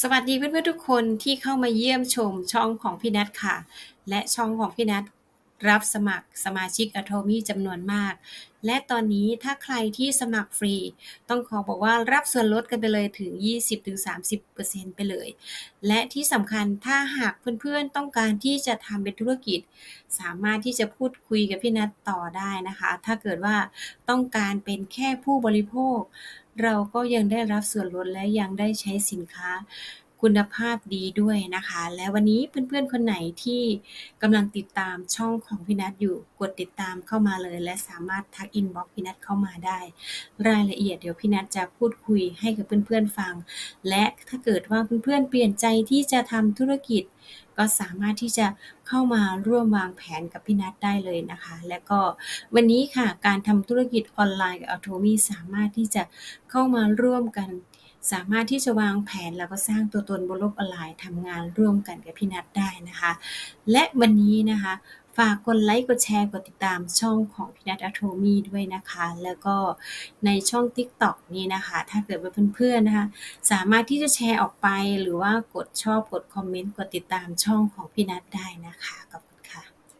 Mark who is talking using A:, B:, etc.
A: สวัสดีเพื่อนๆทุกคนที่เข้ามาเยี่ยมชมช่องของพี่นัทค่ะ และช่องของพี่นัท รับสมัครสมาชิก Atomy จำนวนมาก และตอนนี้ถ้าใครที่สมัครฟรี ต้องขอบอกว่ารับส่วนลดกันไปเลยถึง 20-30%ไปเลย และที่สำคัญถ้าหากเพื่อนๆต้องการที่จะทำเป็นธุรกิจ สามารถที่จะพูดคุยกับพี่นัทต่อได้นะคะ ถ้าเกิดว่าต้องการเป็นแค่ผู้บริโภค เราก็ยังได้รับส่วนลดและยังได้ใช้สินค้า คุณภาพดีด้วยนะคะ และวันนี้เพื่อนๆคนไหนที่กำลังติดตามช่องของพี่นัทอยู่กดติดตามเข้ามาเลย และสามารถทักอินบ็อกซ์พี่นัทเข้ามาได้ รายละเอียดเดี๋ยวพี่นัทจะพูดคุยให้กับเพื่อนๆฟัง และถ้าเกิดว่าเพื่อนๆเปลี่ยนใจที่จะทำธุรกิจ ก็สามารถที่จะเข้ามาร่วมวางแผนกับพี่นัทได้เลยนะคะ และก็วันนี้ค่ะการทำธุรกิจออนไลน์กับ Atomy สามารถที่จะเข้ามาร่วมกัน สามารถที่จะวางแผนแล้วก็สร้างตัวตนบนโลกออนไลน์ทำงานร่วมกันกับพี่นัทได้นะคะ และวันนี้นะคะ ฝากกดไลค์กดแชร์กดติดตามช่องของพี่นัท Atomy ด้วยนะคะ แล้วก็ในช่อง TikTok นี้นะคะ ถ้าเกิดว่าเพื่อนๆนะคะ สามารถที่จะแชร์ออกไปหรือว่ากดชอบกดคอมเมนต์กดติดตามช่องของพี่นัทได้นะคะขอบคุณ